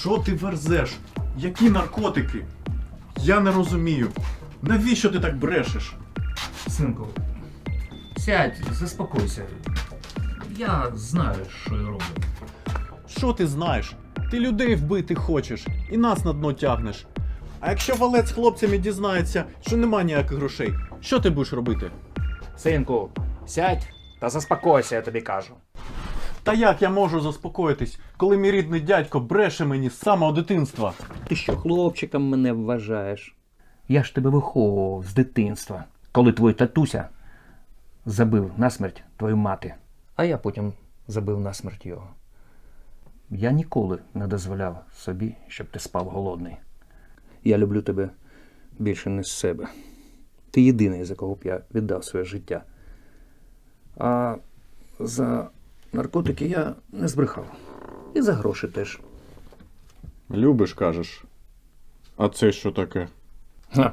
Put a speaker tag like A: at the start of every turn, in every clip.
A: Що ти верзеш? Які наркотики? Я не розумію. Навіщо ти так брешеш?
B: Синку, сядь, заспокойся. Я знаю, що я роблю.
A: Що ти знаєш? Ти людей вбити хочеш і нас на дно тягнеш. А якщо валець з хлопцями дізнається, що нема ніяких грошей, що ти будеш робити?
B: Синку, сядь та заспокойся, я тобі кажу.
A: Та як я можу заспокоїтись, коли мій рідний дядько бреше мені з самого дитинства?
B: Ти що, хлопчиком мене вважаєш? Я ж тебе виховував з дитинства, коли твій татуся забив насмерть твою мати, а я потім забив насмерть його. Я ніколи не дозволяв собі, щоб ти спав голодний. Я люблю тебе більше не з себе. Ти єдиний, за кого б я віддав своє життя. А за наркотики я не збрехав. І за гроші теж.
A: Любиш, кажеш. А це що таке?
B: А,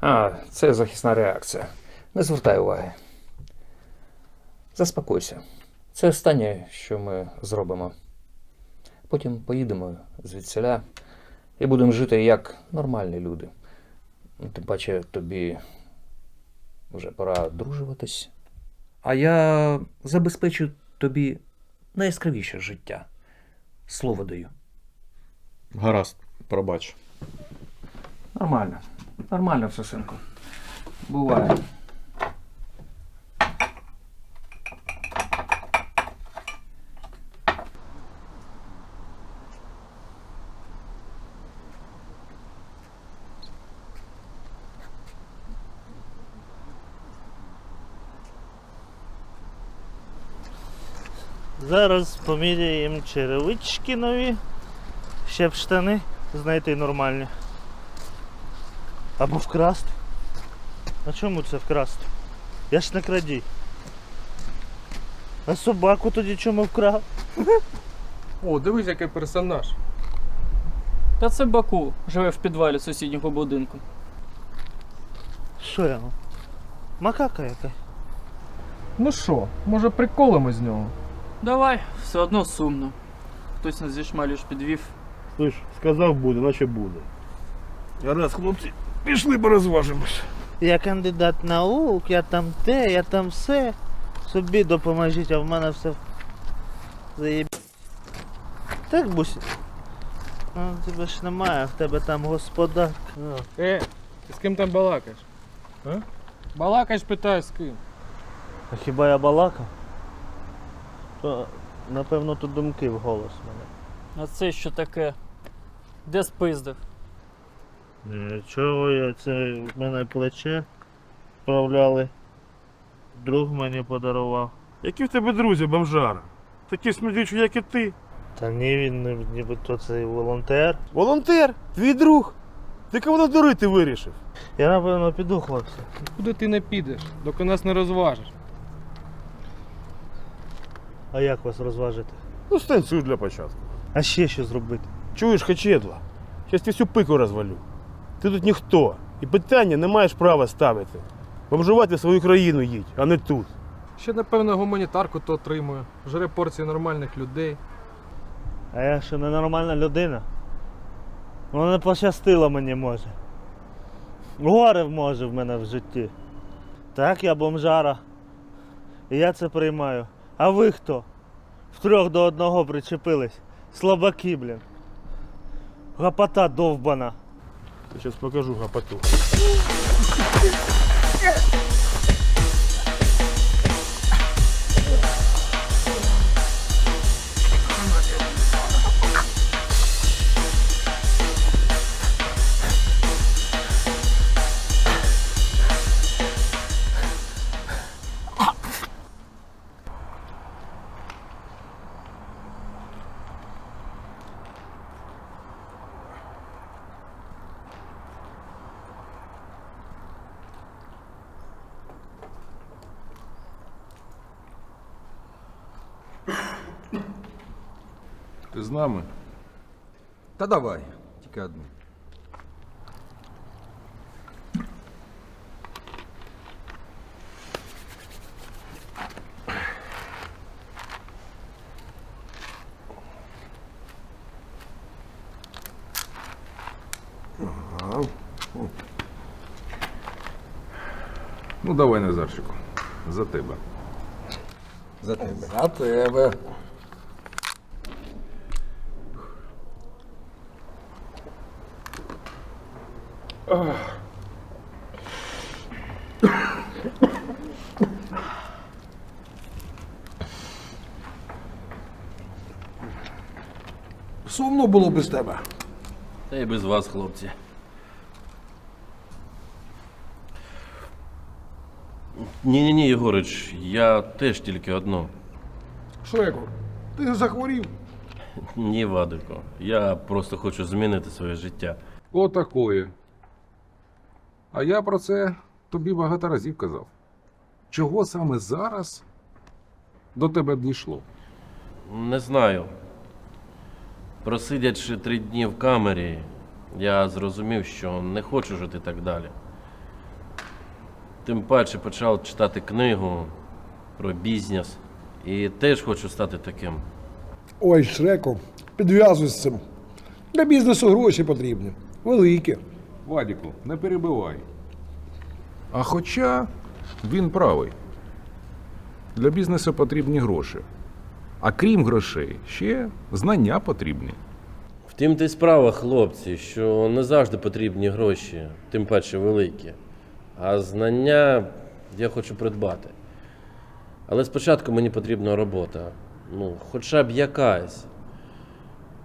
B: а, це захисна реакція. Не звертай уваги. Заспокойся. Це останнє, що ми зробимо. Потім поїдемо звідсіля і будемо жити як нормальні люди. Тим паче тобі вже пора одружуватись. А я забезпечу тобі найяскравіше життя. Слово даю.
A: Гаразд, пробач.
B: Нормально. Нормально все, синку. Буває.
C: Зараз поміряємо черевички нові, щоб штани знайти нормальні. Або вкрасти. А чому це вкрасти? Я ж не крадій. А собаку тоді чому вкрав?
D: О, дивись, який персонаж.
E: Та це Баку живе в підвалі сусіднього будинку.
C: Що я? Макака яка?
D: Ну що, може приколимо з нього?
E: Давай, все одно сумно. Хтось нас зі шмаліш підвів.
C: Слиш, сказав буде, наче буде. Гаразд, хлопці, пішли порозважимось. Я кандидат наук, я там те, я там все. Собі допоможіть, а в мене все заєб... Так, Бусі? Ну, тебе ж немає, в тебе там господар.
D: Е, ти з ким там балакаєш? А? Балакаєш, питаю, з ким?
C: А хіба я балакав? То, напевно, то думки в голос мене.
E: А це що таке? Де спиздив?
C: Чого я це в мене плече вправляли. Друг мені подарував.
F: Які в тебе друзі, бомжара? Такі смердючі, як і ти.
C: Та ні, він ні- нібито цей волонтер.
F: Волонтер, твій друг. Ти кого надурити вирішив?
C: Я напевно піду, хлопці.
D: Куди ти не підеш, доки нас не розважиш.
C: А як вас розважити?
F: Ну, станцюй для початку.
C: А ще що зробити?
F: Чуєш, хачедла? Щас ти всю пику розвалю. Ти тут ніхто. І питання не маєш права ставити. Бомжувати в свою країну їдь, а не тут.
D: Ще, напевно, гуманітарку то отримує. Жре порції нормальних людей.
C: А я що ненормальна людина? Воно не пощастило мені може. Горе може в мене в житті. Так, я бомжара. І я це приймаю. А ви хто? Втрьох до одного причепились. Слабаки, блін. Гапота довбана.
F: Сейчас покажу гапоту.
G: З нами?
H: Та давай, тільки одну.
G: Ну давай, Назарчику. За тебе.
H: За тебе.
I: За тебе.
J: Сумно було без тебе.
K: Та й без вас, хлопці. Ні, ні, ні, Єгорич, я теж тільки одно.
J: Шреку, ти ж захворів.
K: Ні, Вадико. Я просто хочу змінити своє життя.
G: Отакої. А я про це тобі багато разів казав. Чого саме зараз до тебе дійшло?
K: Не знаю. Просидячи три дні в камері, я зрозумів, що не хочу жити так далі. Тим паче почав читати книгу про бізнес і теж хочу стати таким.
J: Ой, Шреку, підв'язуй з цим. Для бізнесу гроші потрібні. Великі.
G: Вадіку, не перебивай. А хоча він правий. Для бізнесу потрібні гроші. А крім грошей, ще знання потрібні.
K: Втім, ти справа, хлопці, що не завжди потрібні гроші, тим паче великі. А знання я хочу придбати. Але спочатку мені потрібна робота. Ну, хоча б якась.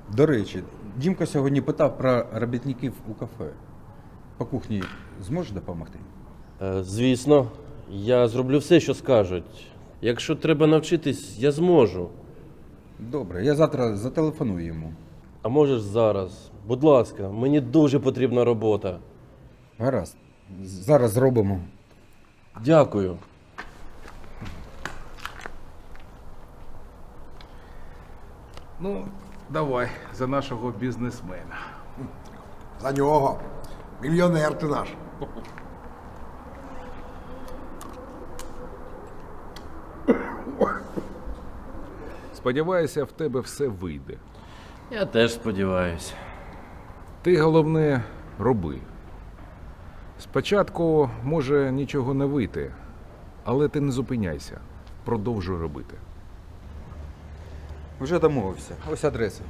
H: До речі, Дімка сьогодні питав про робітників у кафе. По кухні зможеш допомогти?
K: Е, Звісно, я зроблю все, що скажуть. Якщо треба навчитись, я зможу.
H: Добре, я завтра зателефоную йому.
K: А можеш зараз. Будь ласка, мені дуже потрібна робота.
H: Гаразд. Зараз зробимо.
K: Дякую.
G: Ну, давай за нашого бізнесмена.
J: За нього. Мільйонер ти наш.
G: Сподіваюся, в тебе все вийде.
K: Я теж сподіваюся.
G: Ти головне роби. Спочатку може нічого не вийти, але ти не зупиняйся. Продовжуй робити.
H: Вже домовився. Ось адреса.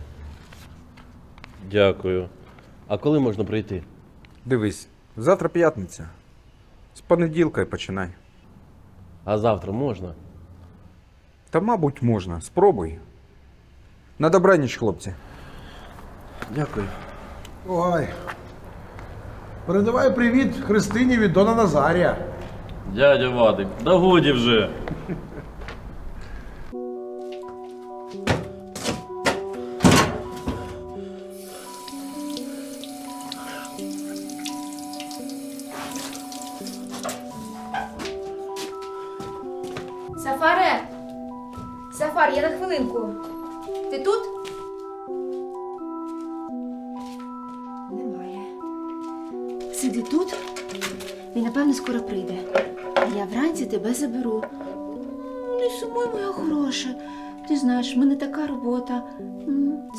K: Дякую. А коли можна прийти?
H: Дивись, завтра п'ятниця. З понеділка й починай.
K: А завтра можна?
H: Та, мабуть, можна. Спробуй. На добраніч, хлопці.
K: Дякую.
J: Ой. Передавай привіт Христині від Дона Назарія.
K: Дядя Вадик, да годі вже.
L: Він, напевно, скоро прийде. А я вранці тебе заберу. Не сумуй, моя хороша. Ти знаєш, в мене така робота.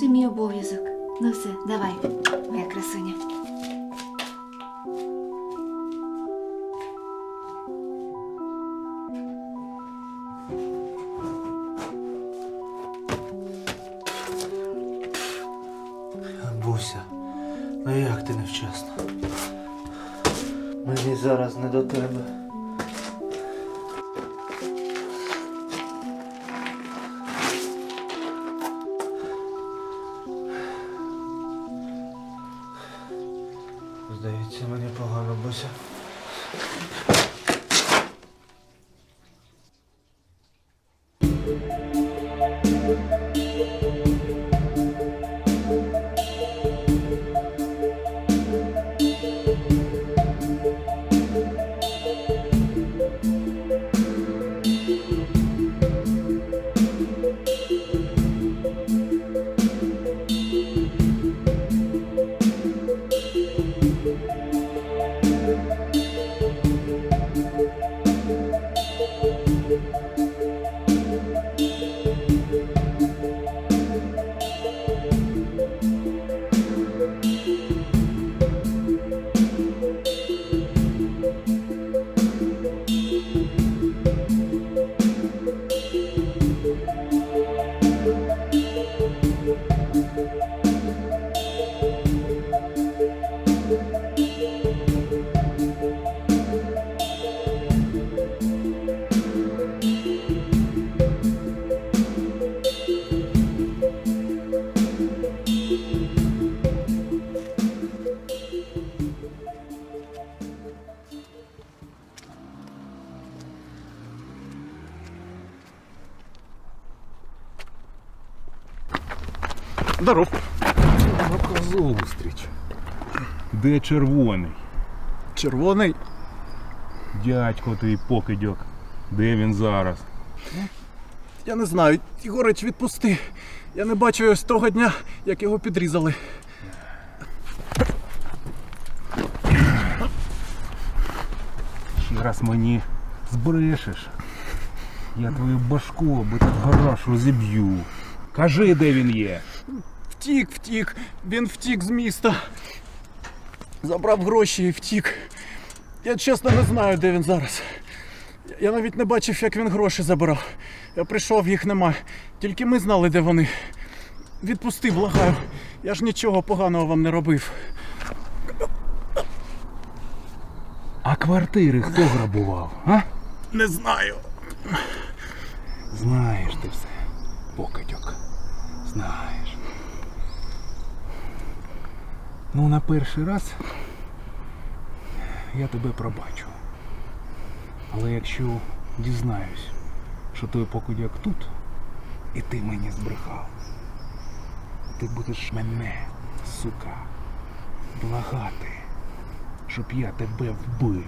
L: Це мій обов'язок. Ну все, давай, моя красуня.
M: Música Де червоний?
A: Червоний.
M: Дядько твій покидьок. Де він зараз?
A: Я не знаю, Ігорич, відпусти. Я не бачу його з того дня, як його підрізали.
M: Ще раз мені збрешеш. Я твою башку об этот гараж розіб'ю. Кажи, де він є.
A: Втік, втік. Він втік з міста. Забрав гроші і втік. Я чесно не знаю, де він зараз. Я навіть не бачив, як він гроші забирав. Я прийшов, їх нема. Тільки ми знали, де вони. Відпусти, благаю. Я ж нічого поганого вам не робив.
M: А квартири хто грабував? А?
A: Не знаю.
M: Знаєш ти все, покидьок. Знаєш. Ну, на перший раз я тебе пробачу. Але якщо дізнаюсь, що той покидьок тут, і ти мені збрехав, ти будеш мене, сука, благати, щоб я тебе вбив.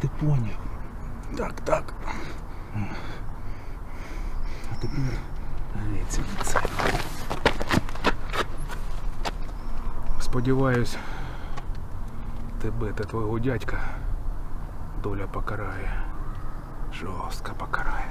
M: Ти поняв?
A: Так, так.
M: А тепер геть звідси. Сподіваюсь, тебе та твого дядька доля покарає. Жорстко покарає.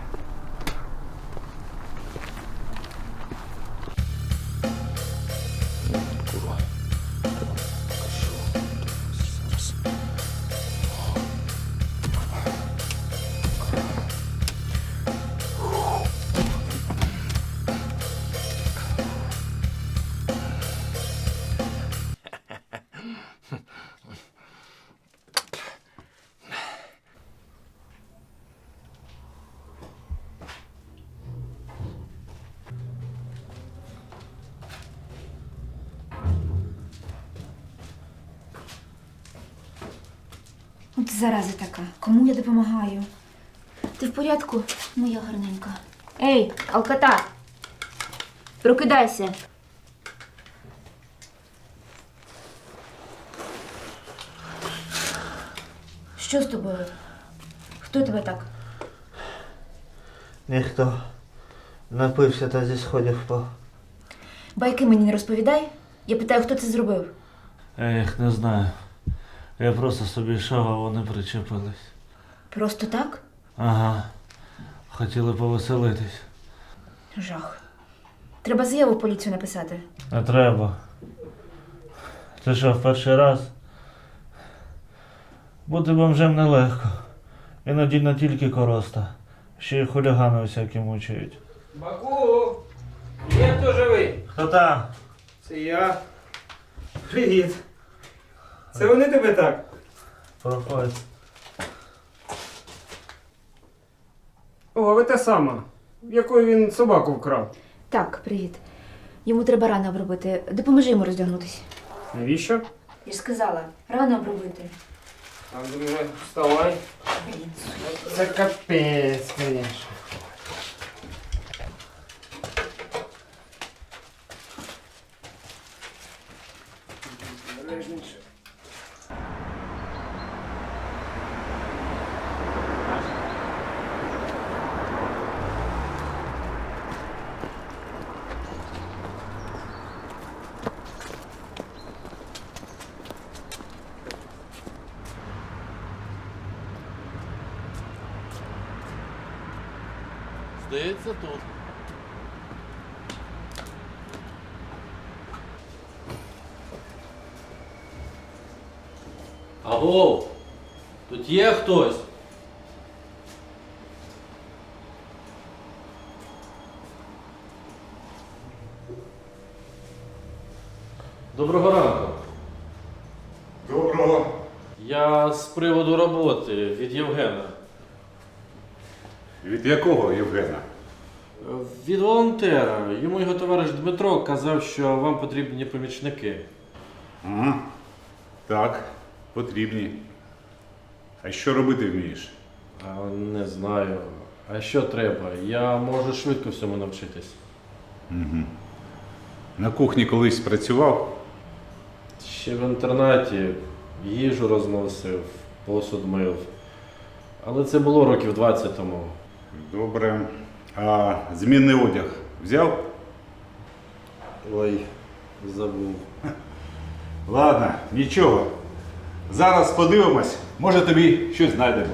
L: От зараза така. Кому я допомагаю? Ти в порядку, моя гарненька? Ей, алката! Прокидайся. Що з тобою? Хто тебе так?
C: Ніхто. Напився та зі сходів впав.
L: Байки мені не розповідай. Я питаю, хто це зробив.
C: Ех, не знаю. Я просто собі йшов, а вони причепились.
L: Просто так?
C: Ага. Хотіли повеселитись.
L: Жах. Треба заяву в поліцію написати.
C: Не треба. Це що, в перший раз? Бути бомжем нелегко. Іноді не тільки короста, ще й хулігани всякі мучають.
N: Баку! Є хто живий?
C: Хто там?
N: Це я. Привіт. Це вони тебе так?
C: Проходь.
N: О, ви та сама. Якою він собаку вкрав.
L: Так, привіт. Йому треба рано обробити. Допоможи йому роздягнутися.
N: Навіщо?
L: Я ж сказала, рано обробити.
N: Так, вставай. Це капець, звісно.
K: Здається, тут. Аго, тут є хтось? Доброго ранку.
O: Доброго.
K: Я з приводу роботи від Євгена.
O: Від якого Євгена?
K: Від волонтера. Йому його товариш Дмитро казав, що вам потрібні помічники.
O: Ага. Так, потрібні. А що робити вмієш?
K: А, не знаю. А що треба? Я можу швидко всьому навчитись.
O: Угу. На кухні колись працював.
K: Ще в інтернаті їжу розносив, посуд мив. Але це було років 20 тому.
O: Добре. А змінний одяг взяв?
K: Ой, забув.
O: Ладно, нічого. Зараз подивимось, може тобі щось знайдемо.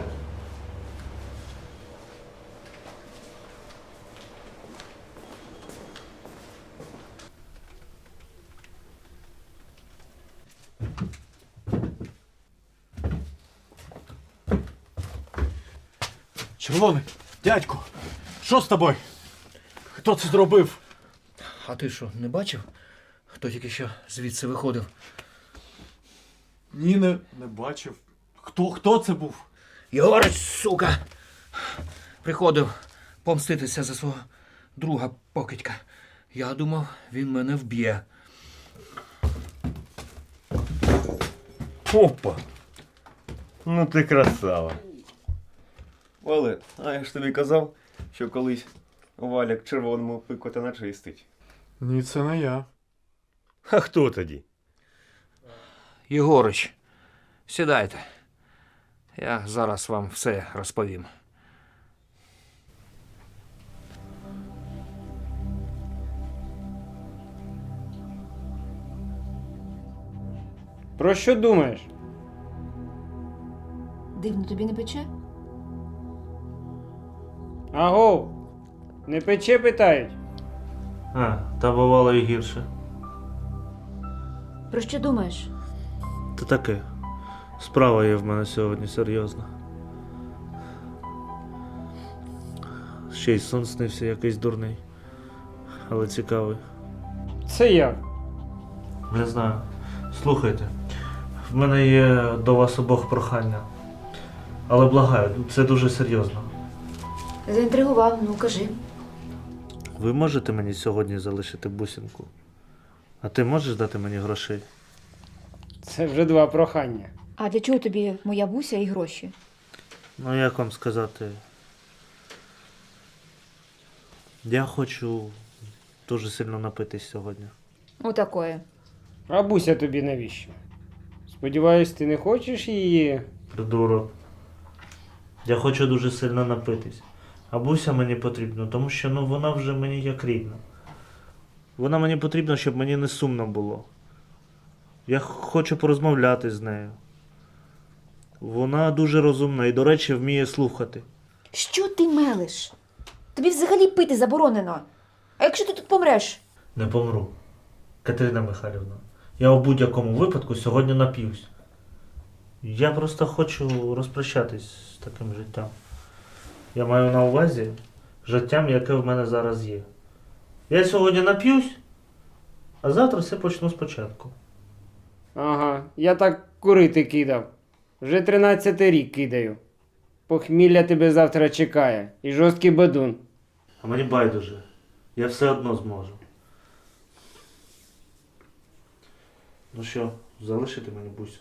A: Червоний, дядьку, що з тобою? Хто це зробив?
B: А ти що, не бачив, хто тільки що звідси виходив?
A: Ні, не, не бачив. Хто, хто це був?
B: Єгорець, сука! Приходив помститися за свого друга покидька. Я думав, він мене вб'є.
C: Опа. Ну ти красава.
P: Валет, а я ж тобі казав, що колись валяк червоному пикота начистить.
N: Ні, це не я.
C: А хто тоді?
B: Єгорич, сідайте. Я зараз вам все розповім.
N: Про що думаєш?
L: Дивно, тобі не пече?
N: Аго, не пече питають.
C: А, та бувало і гірше.
L: Про що думаєш?
C: Та таке. Справа є в мене сьогодні серйозна. Ще й сон снився якийсь дурний. Але цікавий.
N: Це як?
C: Не знаю. Слухайте, в мене є до вас обох прохання. Але благаю, це дуже серйозно.
L: Заінтригував, ну кажи.
C: Ви можете мені сьогодні залишити бусинку? А ти можеш дати мені грошей?
N: Це вже два прохання.
L: А для чого тобі моя буся і гроші?
C: Ну, як вам сказати? Я хочу дуже сильно напитись сьогодні.
L: Отакої.
N: А буся тобі навіщо? Сподіваюсь, ти не хочеш її.
C: Придурок. Я хочу дуже сильно напитись. А буся мені потрібно, тому що ну, вона вже мені як рідна. Вона мені потрібна, щоб мені не сумно було. Я хочу порозмовляти з нею. Вона дуже розумна і, до речі, вміє слухати.
L: Що ти мелиш? Тобі взагалі пити заборонено. А якщо ти тут помреш?
C: Не помру. Катерина Михайлівна, я у будь-якому випадку сьогодні нап'юсь. Я просто хочу розпрощатись з таким життям. Я маю на увазі життям, яке в мене зараз є. Я сьогодні нап'юсь, а завтра все почну спочатку.
N: Ага, я так курити кидав. Вже 13 рік кидаю. Похмілля тебе завтра чекає. І жорсткий бадун.
C: А мені байдуже. Я все одно зможу. Ну що, залишити мені бусю?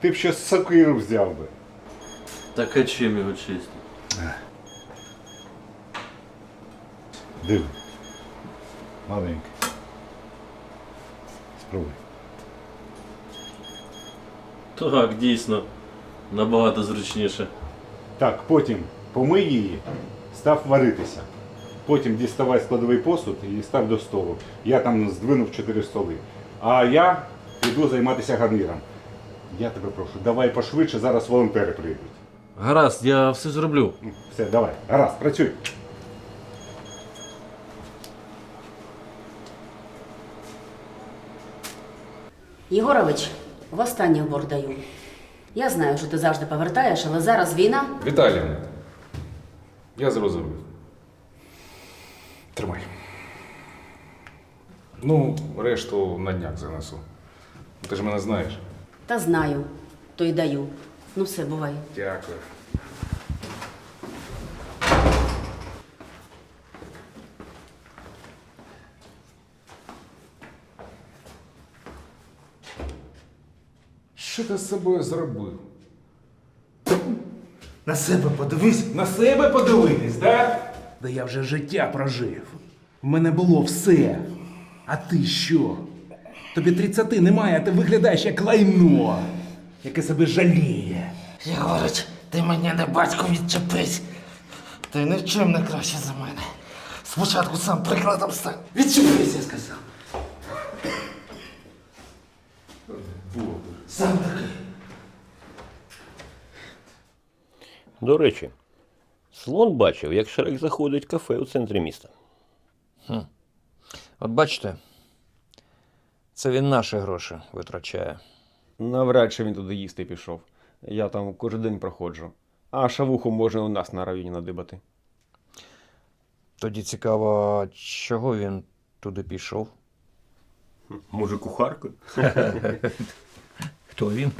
O: Ти б ще сокиру взяв би.
K: Так а чим його чистити?
O: Диви. Маленький. Спробуй.
K: Так, дійсно. Набагато зручніше.
O: Так, потім помий її, став варитися. Потім діставай складовий посуд і став до столу. Я там здвинув чотири столи. А я піду займатися гарніром. Я тебе прошу, давай пошвидше, зараз волонтери прийдуть.
K: Гаразд, я все зроблю.
O: Все, давай, гаразд, працюй.
Q: Єгорович, востаннє в борг даю. Я знаю, що ти завжди повертаєш, але зараз війна.
G: Віталіївна, я зрозумів. Тримай. Ну, решту на днях занесу. Ти ж мене знаєш.
Q: Та знаю, то й даю. Ну все, бувай.
G: Дякую. Що ти з собою зробив?
I: На себе подивись. На себе подивитись, да? Да я вже життя прожив. В мене було все. А ти що? Тобі 30 немає, а ти виглядаєш як лайно, яке себе жаліє.
R: Єгорич, ти мені не батько відчепись. Ти ні в чим не краще за мене. Спочатку сам прикладом стань. Відчепись, я сказав. Сам такий.
S: До речі, слон бачив, як Шрек заходить в кафе у центрі міста.
B: Хм. От бачите, це він наші гроші витрачає.
P: Навряд чи він туди їсти пішов. Я там кожен день проходжу. А шавуху може у нас на районі надибати.
B: Тоді цікаво, чого він туди пішов?
S: Може, кухаркою?
B: Хто він?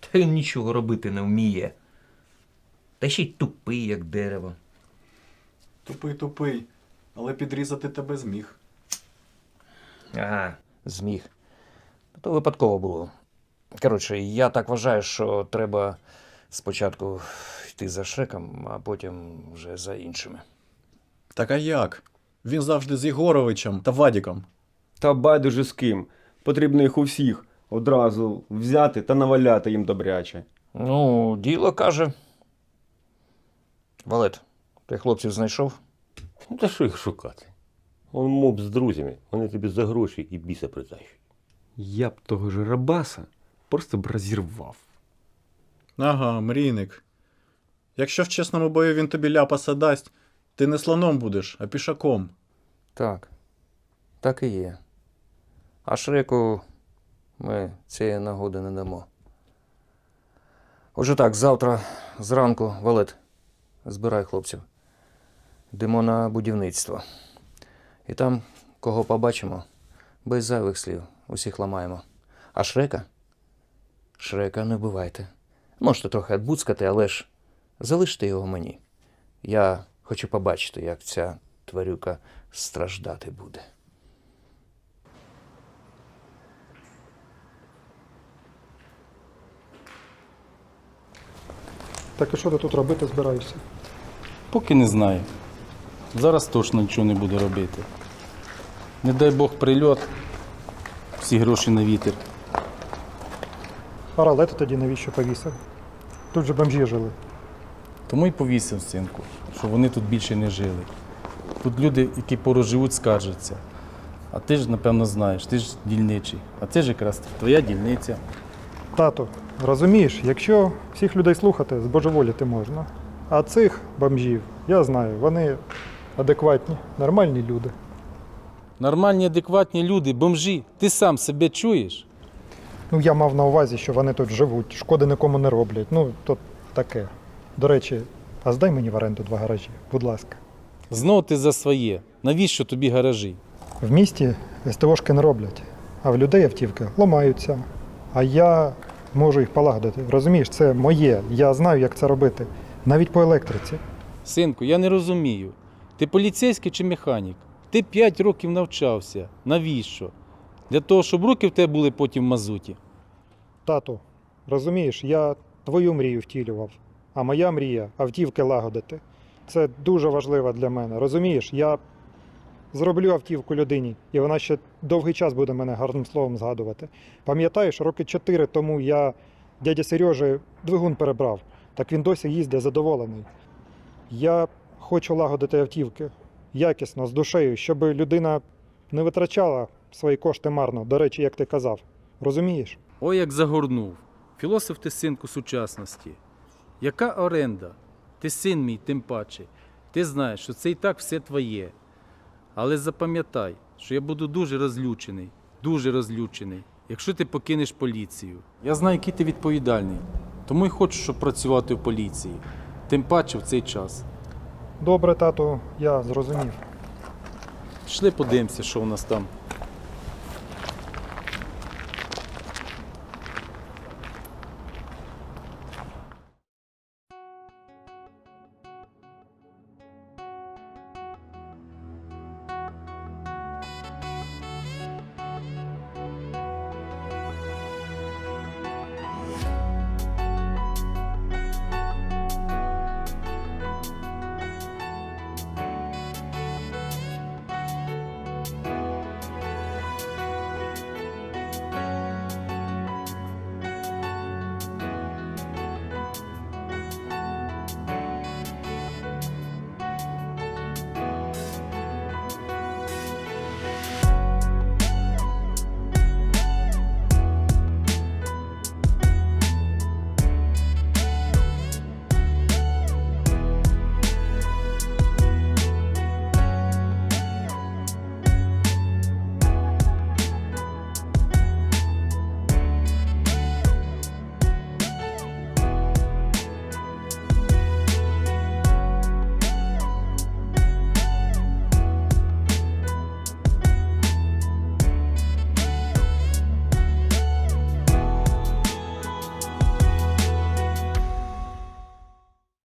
B: Та він нічого робити не вміє. Та ще й тупий, як дерево.
A: Тупий, тупий, але підрізати тебе зміг.
B: Ага, зміг. То випадково було. Коротше, я так вважаю, що треба спочатку йти за Шреком, а потім вже за іншими.
A: Так а як? Він завжди з Єгоровичем та Вадіком.
P: Та байдуже з ким. Потрібно їх усіх одразу взяти та наваляти їм добряче.
B: Ну, діло каже. Валет, ти хлопців знайшов?
S: Ну, Та що їх шукати? Он моб з друзями, вони тобі за гроші і біса притащать.
P: Я б того ж рабаса просто б розірвав.
A: Ага, мрійник. Якщо в чесному бою він тобі ляпаса дасть, ти не слоном будеш, а пішаком.
B: Так. Так і є. А Шреку ми цієї нагоди не дамо. Отже так, завтра зранку, Валет, збирай хлопців. Йдемо на будівництво. І там, кого побачимо, без зайвих слів, усіх ламаємо. А Шрека? Шрека не вбивайте. Можете трохи відбуцкати, але ж залиште його мені. Я хочу побачити, як ця тварюка страждати буде.
T: Так і що ти тут робити збираєшся?
I: Поки не знаю. Зараз точно нічого не буду робити. Не дай Бог прильот, всі гроші на вітер.
T: А ролети тоді навіщо повісив? Тут же бомжі жили.
I: Тому й повісив синку, що вони тут більше не жили. Тут люди, які поруч живуть, скаржаться. А ти ж, напевно, знаєш, ти ж дільничий. А це ж якраз твоя дільниця.
T: Тато, розумієш, якщо всіх людей слухати, збожеволіти можна. А цих бомжів, я знаю, вони адекватні, нормальні люди.
I: Нормальні, адекватні люди, бомжі, ти сам себе чуєш?
T: Ну, я мав на увазі, що вони тут живуть, шкоди нікому не роблять. Ну, то таке. До речі, а здай мені в оренду два гаражі, будь ласка.
I: Знов ти за своє. Навіщо тобі гаражі?
T: В місті СТОшки не роблять, а в людей автівки ламаються. А я можу їх полагодити. Розумієш, це моє. Я знаю, як це робити. Навіть по електриці.
I: Синку, я не розумію. Ти поліцейський чи механік? Ти 5 років навчався. Навіщо? Для того, щоб руки в тебе були потім мазуті.
T: Тату, розумієш, я твою мрію втілював, а моя мрія автівки лагодити. Це дуже важливо для мене. Розумієш, я зроблю автівку людині, і вона ще довгий час буде мене гарним словом згадувати. Пам'ятаєш, роки чотири тому я дядя Сережі двигун перебрав, так він досі їздить задоволений. Я хочу лагодити автівки якісно, з душею, щоб людина не витрачала свої кошти марно. До речі, як ти казав. Розумієш?
I: Ой, як загорнув. Філософ ти синку сучасності. Яка оренда? Ти син мій, тим паче. Ти знаєш, що це і так все твоє. Але запам'ятай, що я буду дуже розлючений, дуже розлючений, якщо ти покинеш поліцію. Я знаю, який ти відповідальний, тому й хочу, щоб працювати в поліції. Тим паче в цей час.
T: Добре, тату, я зрозумів.
I: Пішли подивимося, що у нас там